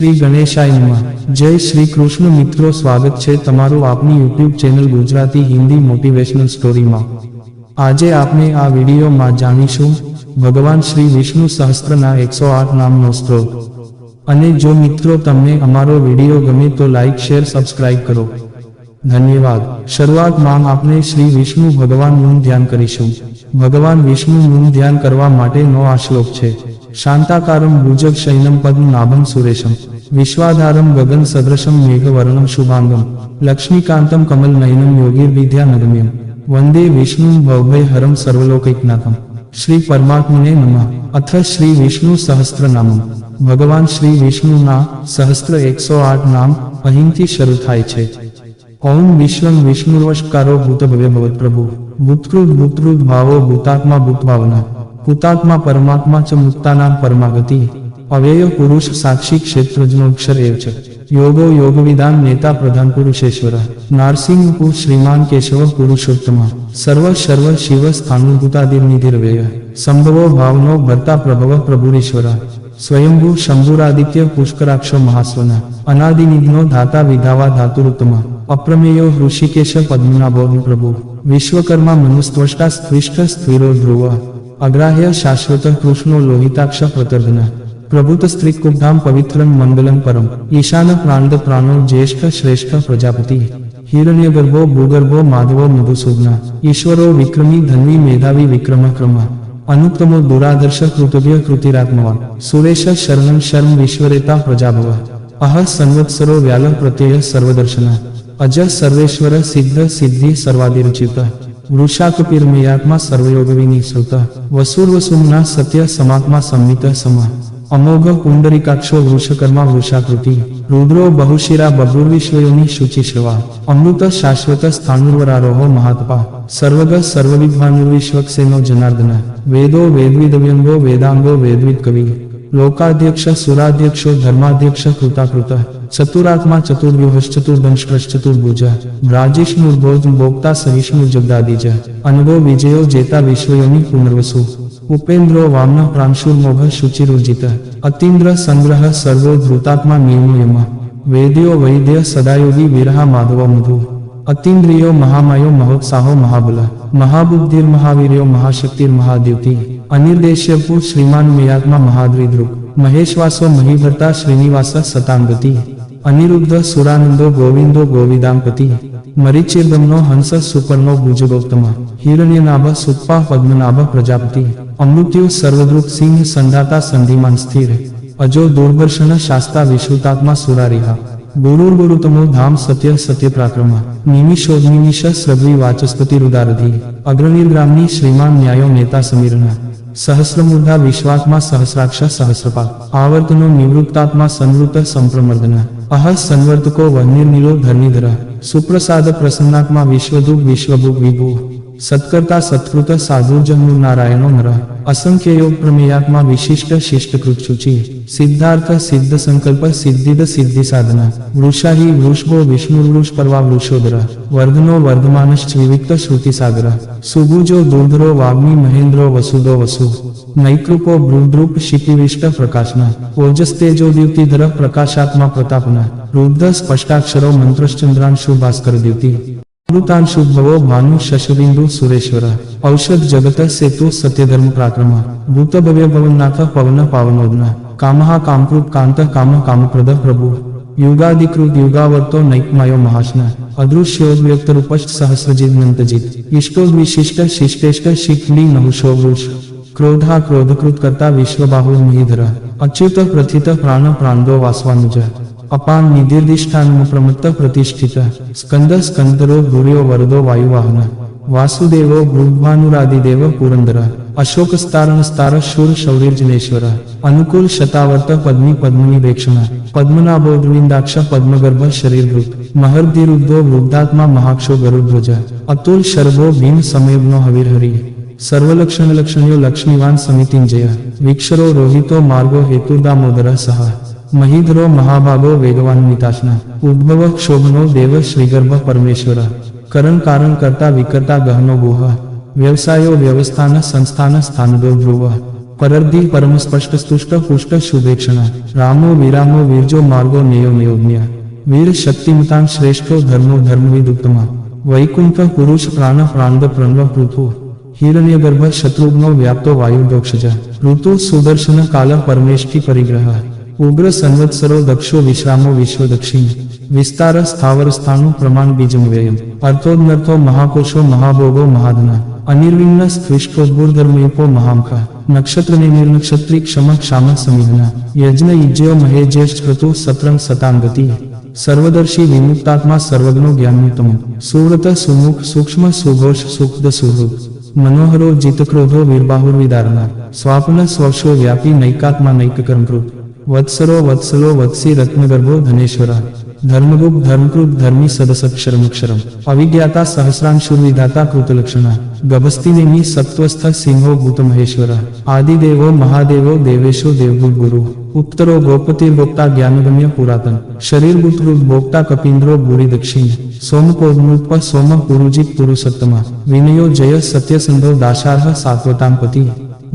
શ્રી ગણેશાય જય શ્રી કૃષ્ણ મિત્રો, સ્વાગત છે તમારું આપની YouTube channel Gujarati Hindi motivational સ્ટોરીમાં. આજે આપણે આ વિડીયોમાં જાણીશું, ભગવાન શ્રી વિષ્ણુ સહસ્ત્રના એકસો આઠ નામનો સ્ત્રોત. અને જો મિત્રો તમને અમારો વીડિયો ગમે તો લાઇક શેર, સબસ્ક્રાઇબ કરો. ધન્યવાદ. શરૂઆતમાં આપણે શ્રી વિષ્ણુ ભગવાનનું ધ્યાન કરીશું. ભગવાન વિષ્ણુનું ધ્યાન કરવા માટેનો આ શ્લોક છે. શાંતાકારમ ભુજગ શૈનમ પદ્મ નાભમ સુરેશમ. વિશ્વાધારમ ગગન સદૃશમ મેઘવર્ણમ શુભાંગમ. લક્ષ્મીકાંતમ કમલ નયનમ વિદ્યા વિદ્યાનગમ્યમ વંદે વિષ્ણુ ભવભય હરમ સર્વલોકૈકનાથમ. શ્રી પરમાત્મને નમઃ. અથ શ્રી વિષ્ણુ સહસ્ત્ર નામમ ભગવાન શ્રી વિષ્ણુના સહસ્ત્ર એકસો આઠ નામ અહીંથી શરૂ થાય છે. ઓમ વિશ્વમ વિષ્ણુર્વશકારો ભૂતભવ્ય ભવત પ્રભુ. ભૂતકૃત ભૂતૃત ભાવો, ભૂતાત્મા, ભૂતભાવના. ભૂતાત્મા પરમાત્મા ચ મુક્તાના પરમાગતિ. અવ્યય પુરુષ સાક્ષી ક્ષેત્રજ્ઞોક્ષર એવ છે. યોગો યોગવિદાન નેતા પ્રધાન પુરુષેશ્વર. નારસિંહ શ્રીમાન કેશવ પુરુષોત્તમ. સર્વ સર્વ શિવ સ્થાનુભૂતાદિર્નિધિર્વ્યય સંભવો ભાવનો ભરતા પ્રભવ પ્રભુરીશ્વર. સ્વયંભૂ શંભુરાદિત્ય પુષ્કરાક્ષ મહાસ્વના. અનાદિનિઘ્નો ધાતા વિધાવા ધાતુરુતમા. અપ્રમેયો ઋષિકેશ પદ્મનાભો પ્રભુ. વિશ્વકર્મા મનુસ્ત્વષ્ટા સ્ત્વિષ્ટ સ્થિરો ધ્રુવ. અગ્રાહ્ય શાશ્વત કૃષ્ણો લોહિતાક્ષ પ્રતર્ધના પ્રભુત સ્ત્રીકુબ્ધામ પવિત્રમ મંગલમ પરમ. ઈશાન પ્રાંત પ્રાણો જ્યેષ્ઠ શ્રેષ્ઠ પ્રજાપતિ. હિરણ્ય ગર્ભો ભૂગર્ભો માધવો મધુસૂદના. ઈશ્વરો વિક્રમી ધન્વી મેધાવી વિક્રમ અનુત્તમો દુરાદર્શ કૃતવ્ય કૃતિરાત્મવાન. સુરેશ શરણમ શર્મ વિશ્વરેતા પ્રજાભવ. અહ સંવત્સરો વ્યાલ પ્રત્યય સર્વદર્શન. અજ સર્વેશ્વર સિદ્ધ સિદ્ધિ સર્વાદિરુચિત. વૃષાકપિર્મયાત્મા સર્વયોગવિની શ્રુત વસુર્વસુમના સત્ય સમાત્મા સંમિત સમ. અમોઘ પુંડરીકાક્ષો વૃષકર્મા વૃષાકૃતિ. રુદ્રો બહુશિરા બભુર્વિશ્વયોની શુચિશ્રવા અમૃત શાશ્વત સ્થાનુર્વરારોહ મહાત્પા સર્વગ સર્વવિદ્વાનુર્વિશ્વક્સેનો જનાર્દન. વેદો વેદવિદવ્યંગો વેદાંગો વેદવિદ કવિ લોકાધ્યક્ષ સુરાધ્યક્ષો ધર્માધ્યક્ષ કૃતાકૃત ચતુરાત્મા ચતુર્વ્યુહશ્ચતુર્દંષ્ટ્રશ્ચતુર્ભુજ બ્રાજિષ્ણુર્ભોજ ભોક્તા સહિષ્ણુ જગદાદિજ અનગો વિજયો જેતા વિશ્વયોની પુનર્વસુ ઉપેન્દ્રો વામન પ્રાંશુર્મોઘ શુચિરુજિત અતીન્દ્ર સંગ્રહ સર્વો ધૃતાત્મા નિયમયમ વેદ્યો વૈદ્ય સદાયોગી વિરહ માધવ મધુ અતીન્દ્રિયો, મહામાયો મહોત્સાહો મહાબલ, મહાબુદ્ધિર, મહાવીર્યો, મહાશક્તિર, મહાદ્યુતિ, અનિર્દેશ્યપુ, શ્રીમાન મેયાત્મા મહાદ્વિદ્રુપ મહેશવાસો, મહિભર્તા, શ્રીનિવાસ સતાંગતિ અનિરુદ્ધ, સુરાનંદો, ગોવિંદો, ગોવિદાંપતિ, મરીચિર્દમનો, હંસ, સુપર્ણો ભુજગૌતમા હિરણ્યનાભ, સુપ્પા, પદ્મનાભ, પ્રજાપતિ, અમૃત્યુ, સર્વદ્રુપ સિંહ, સંધાતા, સંધિમાન સ્થિર, અજો, દુર્દર્શન, શાસ્તા વિશ્રુતાત્મા સુરારિહા ગુરુર્ગુરુતમો ધામ સત્ય સત્ય પ્રાક્રમા. નિમિષોદનિમિષ સ્રગ્વી વાચસ્પતિ રુદારધિ. અગ્રણીર્ગ્રામની શ્રીમાન ન્યાયો નેતા સમીરના. સહસ્રમૂર્ધા વિશ્વાત્મા સહસ્રાક્ષ સહસ્રપા આવર્તનો નિવૃત્તાત્મા સંવૃત સંપ્રમર્દના. અહ સંવર્તકો વહ્નિર્નિલો ધર્મિધર સુપ્રસાદ પ્રસન્નાત્મા વિશ્વદુગ વિશ્વભુગ વિભુ. સત્કર્તા સત્કૃત સાધુજનનું નારાયણો નર. અસંખ્ય યોગ પ્રમેયાત્મા વિશિષ્ટ શિષ્ટકૃત શુચિ સિદ્ધાર્થ સિદ્ધ સંકલ્પ સિદ્ધિદ સિદ્ધિ સાધના. વૃષાહી વૃષભો વિષ્ણુ વૃષ પરવા વૃષોદર. વર્ધનો વર્ધમાનશ્ચ વિવિક્ત શ્રુતિ સાગર. સુગુજો દુર્ધરો વાગ્મી મહેન્દ્રો વસુદો વસુ. નૈકૃપો ભ્રુદ્રુપ શિપિવિષ્ટ પ્રકાશના. ઓજસ્તેજો દ્યુતિધર પ્રકાશાત્મા પ્રતાપના. રુદ્ધ સ્પષ્ટાક્ષરો મંત્રશ્ચંદ્રાંશુ ભાસ્કર દ્યુતિ. અમૃતાંશુ ભવો ભાનુ શશુબિંદુ સુરેશ્વર ઔષધ જગત સેતુ સત્યધર્મ પ્રાક્રમ ભૂતભવ્ય ભવનનાથ પવન પાવનોદના કામઃ કામકૃત કાંત કામ કામપ્રદ પ્રભુ યુગાધિકૃત યુગાવર્તો નૈકમાયો મહાશના અદૃશ્યોદ્વ્યક્ત રૂપશ્ચ સહસ્રજીત ઇષ્ટોદ વિશિષ્ટ શિષ્ટેષ્ટ શિખલી નહુશો વૃષ ક્રોધા ક્રોધકૃત કરતા વિશ્વબાહુ મહિધર અચ્યુત પ્રથિત પ્રાણ પ્રાંદો વાસવાનુજ અપાન નિધિર્દિષ્ઠાન પ્રમત્ત પ્રતિષ્ઠિત. સ્કંદ સ્કંદરો ભૂર્યો વરદો વાયુવાહન. વાસુદેવો ભૃગ્ભાનુરાદિદેવ પુરંદર. અશોકસ્તારણ સ્તાર શૂર શૌર્યજનેશ્વર. અનુકૂળ શતાવર્ત પદ્મી પદ્મની વેક્ષણ. પદ્મનાભો દ્વિંદાક્ષ પદ્મગર્ભ શરીરભૃત મહર્ધિરુદ્ધો વૃદ્ધાત્મા મહાક્ષો ગરુડ્ધ્વજ. અતુલ શર્ભો ભીમ સમયનો હવિરહરી. સર્વલક્ષણ લક્ષ્મીવાન સમિતિંજય. વિક્ષરો રોહિતો માર્ગો હેતુ દામોદર સહ મહિધરો મહાભાગો વેગવાન નિતાશના. ઉદ્ભવ ક્ષોભનો દેવ શ્રીગર્ભ પરમેશ્વર. કરણ કારણ કરતા વિકર્તા ગહનો ગુહ. વ્યવસાયો વ્યવસ્થાન સંસ્થાન સ્થાનદો ધ્રુવ. પરર્ધિ પરમ સ્પષ્ટ સ્તુષ્ટ પુષ્ટ શુભેક્ષણ. રામો વિરામો વીરજો માર્ગો નિયમ નિયોજ્ઞ. વીર શક્તિમતાન શ્રેષ્ઠો ધર્મો ધર્મવિદ ઉત્તમ વૈકુંઠ પુરુષ પ્રાણ પ્રાણદ પ્રણવ પૃથુ. હિરણ્ય ગર્ભ શત્રુઘ્નો વ્યાપ્તો વાયુ દોક્ષજ. ઋતુ સુદર્શન કાલ પરમેષ્ઠી પરિગ્રહ. ઉગ્ર સંવત્સરો દક્ષો વિશ્રામો વિશ્વ દક્ષિણ. વિસ્તાર સ્થાવર સ્થાનું પ્રમાણ બીજમ વ્યયમ અર્થોનર્થો મહાકોશો મહાભોગો મહાધના. અનિર્વિન્ન સ્ફિષ્કો દુર્ધર્મયુપો મહામખા. નક્ષત્ર નિર્નક્ષત્રી ક્ષમ ક્ષામ સમિહના યજ્ઞ યુજ્યો મહે ઋતુ સત્રંગ સતાંગતિ. સર્વદર્શી વિમુક્તાત્મા સર્વજ્ઞો જ્ઞાનયુતમ. સુવ્રત સુમુખ સૂક્ષ્મ સુઘોષ સુખદ સુહૃદ મનોહરો જીતક્રોધો વીરબાહુર્વિદારના. સ્વાપન સ્વર્ષો વ્યાપી નૈકાત્મા નૈક કર્મકૃત વત્સરો વત્સલો વત્સી રત્નગર્ભો ધનેશ્વરા ધર્મગુપ્ત ધર્મકૃત ધર્મી સદસક્ષરમક્ષરમ અવિજ્ઞાતા સહસ્રાંશુર્વિધાતા કૃતલક્ષણા ગભસ્તિનેમી સત્વસ્થ સિંહો ભૂત મહેશ્વર આદિદેવો મહાદેવો દેવેશો દેવગુર ગુરુ ઉત્તરો ભોક્તા જ્ઞાનગમ્ય પુરાતન શરીર ભૂતૃત ભોક્તા કપિન્દ્રો ભૂરી દક્ષિણ સોમપોદમૃપ સોમ પુરુજિત પુરુષોત્તમા વિનયો જય સત્યસંધો દાશાર્હ સાત્વતાંપતિ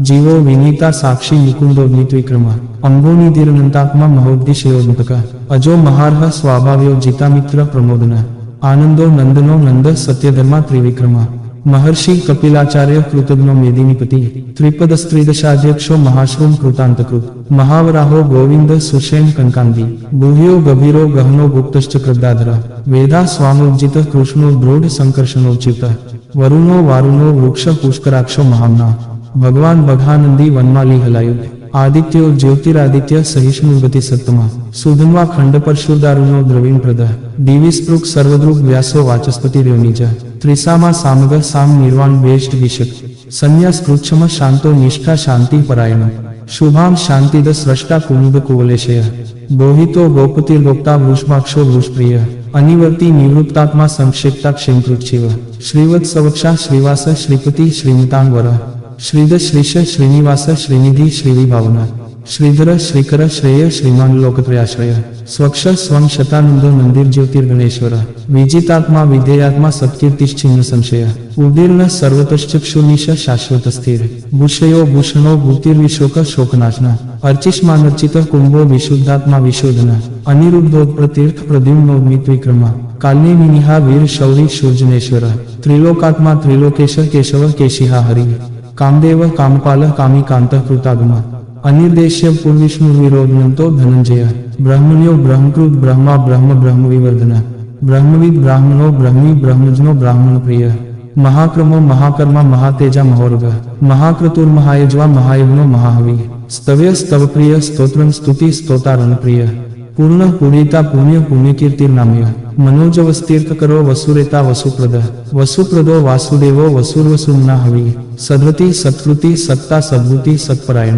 જીવો વિનીતા, સાક્ષી, મુકુંદો વિક્રમા. અંબોનિધિરનંતાત્મા મહોદ્દિશયોદંતક અજો મહાર્હ, સ્વાભાવ્યો જીતામિત્ર પ્રમોદન. આનંદો, નંદનો, નંદ, સત્યધર્મા, ત્રિવિક્રમા. મહર્ષિ, કપિલાચાર્ય, કૃતજ્ઞો મેદિનીપતિ ત્રિપદ, સ્ત્રીદશાધ્યક્ષો, મહાશ્રુમ, કૃતાંતકૃત. મહાવરાહો, ગોવિંદ સુષેણ કંકાંદી ગુહ્યો ગભીરો, ગહનો, ગુપ્તશ્ચ કૃદાધર વેદા સ્વામોજિત કૃષ્ણો દ્રોઢ સંકર્ષણોચિત વરુણો, વારુણો, વૃક્ષ, પુષ્કરાક્ષો, મહામના. ભગવાન બઘાનંદી વનમાલી હલાયું. આદિત્યો, જ્યોતિરાદિત્ય, સહિષ્ણુગતિ સત્તમાં સુધન્વા ખંડ પરશુદારુનો દ્રવીણ પ્રદ દિવિસ્પૃક સર્વદ્રુગ વ્યાસો વાચસ્પતિ રેવનીજ ત્રિસામાં સામગ સામ નિર્વાણ વેષ્ટ વિશક સંન્યાસ, કૃચ્છમ, શાંતો, નિષ્ઠા, શાંતિ, પરાયણ. શુભામ શાંતિદ સ્રષ્ટા કુંભ કુવલેશય. ગોહિતો ગોપતિર્ગોપ્તા વૃષ્માક્ષો વૃષપ્રિય. અનિવર્તી, નિવૃત્તાત્મા, સંક્ષિપ્તા ક્ષેમકૃચ્છિવ શ્રીવત્સવક્ષા, શ્રીવાસ, શ્રીપતિ શ્રીમતાંગવર શ્રીદ શ્રીશ શ્રીનિવાસ શ્રીનિધિ શ્રીવિભાવના શ્રીધર શ્રીકર શ્રેય શ્રીમાન લોકત્રયાશ્રય. સ્વક્ષ સ્વં શતાનંદો મંદિર જ્યોતિર્ગણેશ્વર. વિજિતાત્મા વિધેયાત્મા સત્કીર્તિશ્ચિન્ન સંશય. ઉદીર્ણ સર્વતશ્ચક્ષુનિશ શાશ્વત સ્થિર. ભૂષયો ભૂષણો ભૂતિર્વિશોક શોકનાશના. અર્ચિષ્માનર્ચિત કુંભો વિશુદ્ધાત્મા વિશોધના. અનિરુદ્ધોત્પ્રતીર્થ પ્રદ્યુમ્નોમિત વિક્રમા કાલની વિનિહા વીર શૌરી સૂર્જનેશ્વર. ત્રિલોકાત્મા ત્રિલોકેશ કેશવ કેશિહા હરિ કામદેવ, કામપાલ, કામિકાંત, કૃતાગમા. અનિર્દેશ્ય પૂર્વિષ્ણુ વિરોધનંતો ધનંજય. બ્રહ્મણ્યો, બ્રહ્મકૃત, બ્રહ્મા, બ્રહ્મ બ્રહ્મ વિવર્ધન. બ્રહ્મવિદ, બ્રાહ્મણો, બ્રહ્મી, બ્રહ્મજનો, બ્રાહ્મણ પ્રિય. મહાક્રમો, મહાકર્મા, મહાતેજા મહોર્ગ મહાક્રતુર, મહાયજવા, મહાયજ્ઞો, મહાહવિ. સ્તવ્ય, સ્તવપ્રિય સ્તોત્રમ સ્તુતિ, સ્તોતારણ પ્રિય. પૂર્ણ પુણ્યતા પુણ્ય પુણ્યકીર્તિર્નામ્ય મનોજવસ્તીર્થ કરો વસુરેતા વસુપ્રદ. વસુપ્રદો વાસુદેવો વસુર્વસુમ્ના હવિ. સદ્વતિ, સત્કૃતિ, સત્તા સદ્ભુતિ સત્પરાયણ.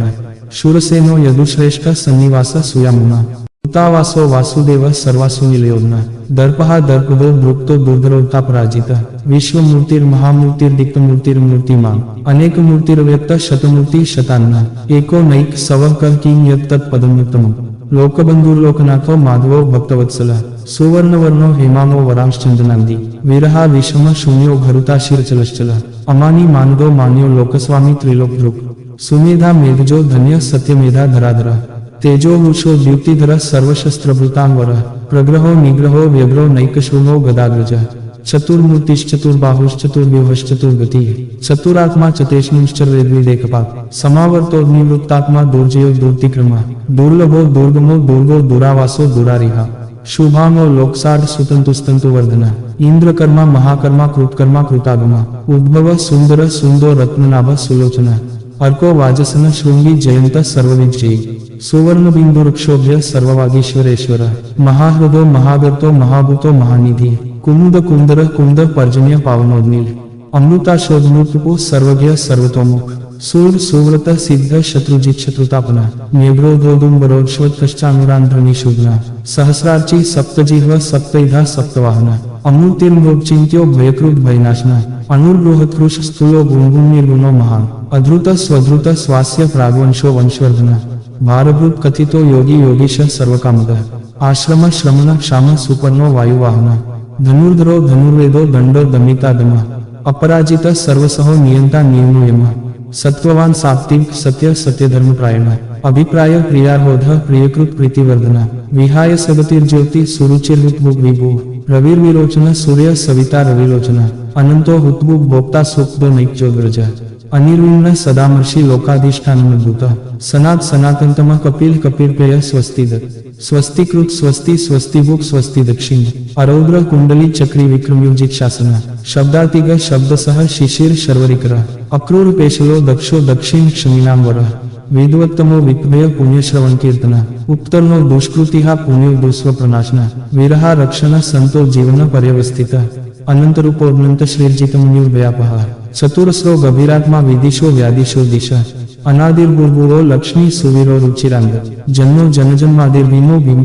શૂરસેનો યદુશ્રેષ્ઠ સન્નિવાસ સુયામુના. ઉતાવાસો વાસુદેવ સર્વાસુ નિલયોજના દર્પહા દર્પદો દૃપ્તો દુર્ધરોતા પરાજિત. વિશ્વમૂર્તિર મહામૂર્તિર દિક્તમૂર્તિર મૂર્તિમાં અનેક મૂર્તિર્વ્યક્ત શતમૂર્તિ શતાન્ના. એકો નૈક સવ કર કિં યત તત્ પદમ્યુત્તમમ લોકબંધુર્લોકનાથો માધવો ભક્તવત્સલ સુવર્ણવર્ણો હેમામો વરાંશ્ચંદનાંદી વિરહા વિષમ શૂન્યો ભરુતા શિરચલશ્ચલ અમાની માનદો માન્યો લોકસ્વામી ત્રિલોકધ્રુક સુમેધા મેઘજો ધન્ય સત્યમેધા ધરાધર તેજો વૃષો દ્યુતિધર સર્વશસ્ત્રભૃતાંવર પ્રગ્રહો નિગ્રહો વ્યગ્રો નૈકશૂનો ગદાગ્રજ ચતુર્મૂર્તિશ્ચતુર્બાહુશ્ચતુર્વ્યુહશ્ચતુર્ગતિ ચતુરાત્મા ચતેષ્ણુશ્ચર્વેદ્વિદેકપાત સમાવર્તો નિવૃત્તાત્મા દુર્જયો દુર્તિક્રમા દુર્લભો દુર્ગમો દુર્ગો દુરાવાસો દુરારિહા શુભાંગો લોકસાડ સુતંતુસ્તંતુ વર્ધના ઇન્દ્રકર્મા મહાકર્મા કૃતકર્મા કૃતાગમા ઉદ્ભવ સુંદર સુંદો રત્નનાભ સુલોચના અર્કો વાજસન શૃંગી જયંત સર્વવિજયી સુવર્ણ બિંદુ વૃક્ષોભ્ય સર્વવાગીશ્વરેશ્વર મહાહૃદો મહાગર્તો મહાભૂતો મહાનિધિ કુમુદ કુંદર કુંદ પર્જન્ય પાવનોદ્નિલ અમૃતાશોધમૃતપો સર્વજ્ઞ સર્વતોમુખ. સૂર સુવ્રત સિદ્ધ શત્રુજીત શત્રુતાપના. ન્યગ્રોધોદુંબરોશ્વતશ્ચાનુરાંધ્રની શુભના. સહસ્રાર્ચી સપ્તજીહ્વ સપ્તૈધા સપ્તવાહના. અમૂર્તિર્મૃગચિંત્યો ભયકૃત ભયનાશના. અનુર્બૃહત્કૃશ સ્થૂલો ગુણગુણ્યગુણો મહાન. અધૃત સ્વધૃત સ્વાસ્ય પ્રાગવંશો વંશવર્ધના. ભારભૂત કથિતો યોગી યોગીશ સર્વકામદ. આશ્રમ શ્રમણ ક્ષામ સુપર્ણો વાયુવાહના. ધનુર્ધરો ધનુર્વેદો દંડો દમિતા દમા અપરાજિત સર્વસહો નિયંતા નિર્મુયમ સત્વવાન સાત્વિક સત્ય સત્ય ધર્મપ્રાયણ અભિપ્રાય પ્રિયાહોધ પ્રિયકૃત પ્રીતિવર્ધના વિહાય સગતિર્જ્યોતિ સુરુચિર્વિતભુગ વિભુ રવિર્વિરોચન સૂર્ય સવિતા રવિરોચના અનંતો હુતભુગ ભોક્તા સુખદો નૈક્યોગ્રજ અનિર્વિણ્ન સદામર્ષિ લોકાધિષ્ઠાનમદ્ભુત સનાત સનાતંતમ કપિલ કપિર્પય સ્વસ્તિદ. સ્વસ્તિકૃત સ્વસ્તિ સ્વસ્તિભૂક સ્વસ્તિ દક્ષિણ. અરૌદ્ર કુંડલી ચક્રી વિક્રમયુજિત શાસન. શબ્દાતિગ શબ્દસહ શિશિર શર્વરિકર. અક્રૂર પેશલો દક્ષો દક્ષિણ ક્ષમિનામ વર વેદવત્તમો વિપ્રય પુણ્યશ્રવણ કીર્તન. ઉત્તરનો દુષ્કૃતિહા પુણ્ય દુષ્વ પ્રનાશના વિરહા રક્ષણ સંતો જીવન પર્યવસ્થિત. અનંતરૂપો અનંત મુનિર વ્યાપહ. ચતુરસ્રો ગભીરાત્મા વિદિશો વ્યાદિશો દિશ. ગુરગુરો લક્ષ્મી સુવીરો રુચિરાંગ. જન્મો જનજન્માદિર ભીમો ભીમ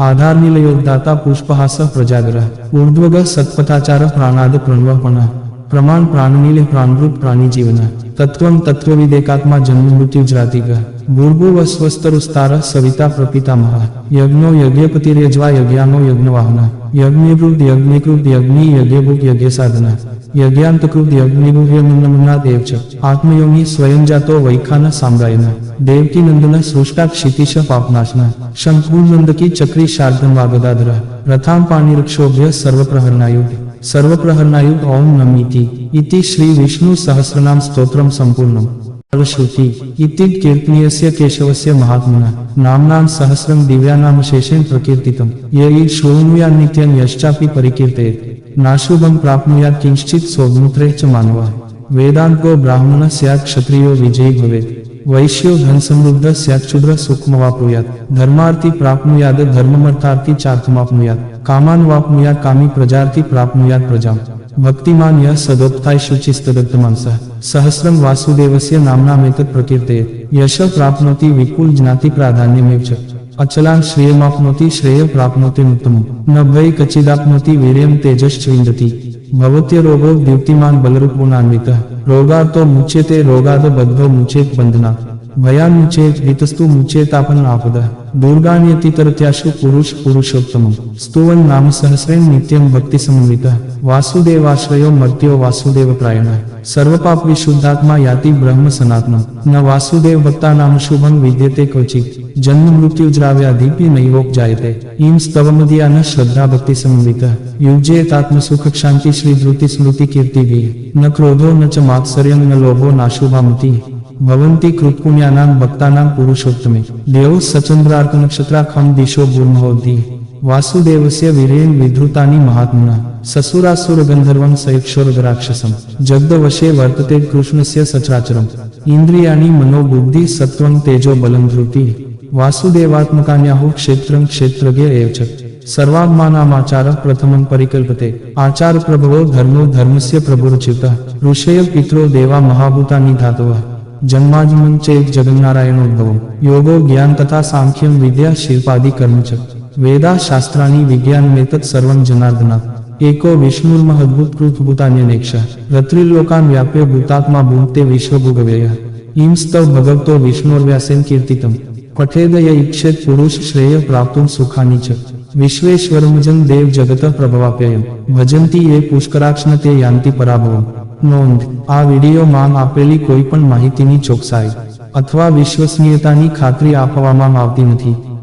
આધાર નિલયોદ્દાતા પુષ્પહાસ પ્રજાગ્રહ. ઉર્ધ્વગ સત્પથાચાર પ્રાણાદ પ્રણવપણ. પ્રમાણ પ્રાણનીલે પ્રાણરૂપ પ્રાણી જીવન તત્વમ તત્વવિદેકાત્મા જન્મ મૃત્યુ જ્રાતિગ. ભૂર્ભુવ સ્વસ્તરુસ્તાર સવિતા પ્રપિતામહ. યજ્ઞો યજ્ઞપતિર્યજ્વા યજ્ઞાનો યજ્ઞવાહન. યજ્ઞકૃત યજ્ઞીકૃત યજ્ઞી યજ્ઞભૂત યજ્ઞ સાધના યજ્ઞાંતકૃત યજ્ઞિભુર્યમન્ના દેવ છે આત્મયોની સ્વયં જાતો વૈખાન સામ્રાયન દેવકી નંદન સૃષ્ટા ક્ષિતિશ પાપનાશન શંકુનંદકી ચક્રી શાર્દમ વાગદાધર રથામ પાણીરક્ષોભ્ય સર્વપ્રહરનાયુધ સર્વપ્રહરનાયુધ ઓમ નમિતિ ઇતિ શ્રી વિષ્ણુ સહસ્રનામ સ્તોત્રમ સંપૂર્ણમ ફલશ્રુતિ ઇતિ કીર્તનીયસ્ય કેશવસ્ય મહાત્મના નામ્નાં સહસ્રમ દિવ્યાનામશેષેણ પ્રકીર્તિતમ યૈ શૃણુયાન નિત્યં યશ્ચાપી પરિકીર્તયેત નાશુભમ પ્રાપ્નુયાત કિંશ્ચિત સોગમૂત્રે ચ માનવા વેદાંતો બ્રાહ્મણ સ્યાત ક્ષત્રિયો વિજયી ભવેત વૈશ્યો ધન સમૃદ્ધ સ્યાચ્છુદ્ર સુખમવાપ્નુયાત ધર્માર્થી પ્રાપ્નુયાદ ધર્મમર્થાર્થી ચાર્થમાપનુયાત કામાન વાપ્નુયાત કામી પ્રજાર્થી પ્રાપ્નુયાત પ્રજા ભક્તિમાન ય સદોક્તાય શુચિસ્તદત્ત માનસઃ સહસ્રમ વાસુદેવસ્ય નામ્નામેતત પ્રકીર્તયેત યશ પ્રાપ્નોતિ વિપુલ જ્ઞાતિ પ્રાધાન્યમેવ ચ અચલાન શ્રેયમાપ્નોતિ શ્રેય પ્રાપ્નોતિ ઉત્તમમ ન ભય કચિદાપ્નોતિ વીર્યમ તેજશ્ચ વિંદતી ભવત્ય રોગો દ્યુતિમાન બલરૂપોનાન્વિત રોગાર્તો મુચ્યતે રોગાદ બદ્ધો મુચેત બંધના ભયાન મુચેત વિતસ્તુ મુચેતાપન આપદ દુર્ગાન્યતિતરત્યાશુ પુરુષ વાસુદેવાશ્રયો મર્ત્યો વાસુદેવ પ્રાયણ. સર્વપાપ વિશુદ્ધાત્મા યાતિ બ્રહ્મ સનાતનમ ન વાસુદેવ ભક્તા નામ શુભમ વિદ્યતે ક્વચિત. જન્મ મૃત્યુજ્રાવ્યાધિપી નૈવોપ જાયતે. ઈમ સ્તવમદિયા ન શ્રદ્ધા ભક્તિ સમન્વિત. યુજ્યેતાત્મ સુખ શાંતિ શ્રી ધૃતિ સ્મૃતિ કીર્તિભી ન ક્રોધો ન ચ માત્સર્યં ન લોભો નાશુભામતી. ભવંતી કૃતપુણ્યાનાં ભક્તાનામ પુરુષોત્તમે. દેવ સચંદ્રાર્ક નક્ષત્રાખમ દિશો ભૂર્મહોતી વાસુદેવસ્ય વીરેન વિધૃતાની મહાત્મના સસુરાસુર ગંધર્વં સયક્ષોરગરાક્ષસમ જગદવશે વર્તતે કૃષ્ણસ્ય સચરાચરમ ઇન્દ્રિયાની મનોબુદ્ધિ સત્વમ તેજો બલમ ધૃતિ વાસુદેવાત્મકાન્યાહુ ક્ષેત્રમ ક્ષેત્રજ્ઞ એવ ચ સર્વાત્માનામાચાર પ્રથમમ પરિકલ્પતે આચાર પ્રભવો ધર્મો ધર્મસ્ય પ્રભુરચિત ઋષય પિત્રો દેવા મહાભૂતાની ધાતવ જન્માજમન ચેત જગન્નારાયણોદ્ભવ યોગો જ્ઞાન તથા સાંખ્યમ વિદ્યા શિલ્પાદિ કર્મ ચ વેદા શાસ્ત્રાણી વિજ્ઞાન મેતત સર્વં જનાર્દના એકો વિષ્ણુર્મહદ્ભુત કૃતભૂતાન્યનેક્ષ રત્રિલોકાન વ્યાપ્ય ભૂતાત્મા ભૂમતે વિશ્વભુગવ્યય ઈમ સ્તવ ભગવતો વિષ્ણોર્વ્યાસેન કીર્તિતમ. પઠેદય ઈક્ષેત પુરુષ શ્રેય પ્રાપ્તુમ સુખાની ચ વિશ્વેશ્વરમજન દેવ જગત પ્રભવાપ્યયમ. ભજંતી એ પુષ્કરાક્ષન તે યાંતિ પરાભવમ. નોંધ, આ વિડીયોમાં આપેલી કોઈ પણ માહિતીની ચોકસાઈ. અથવા વિશ્વસનીયતાની ખાતરી આપવામાં આવતી નથી.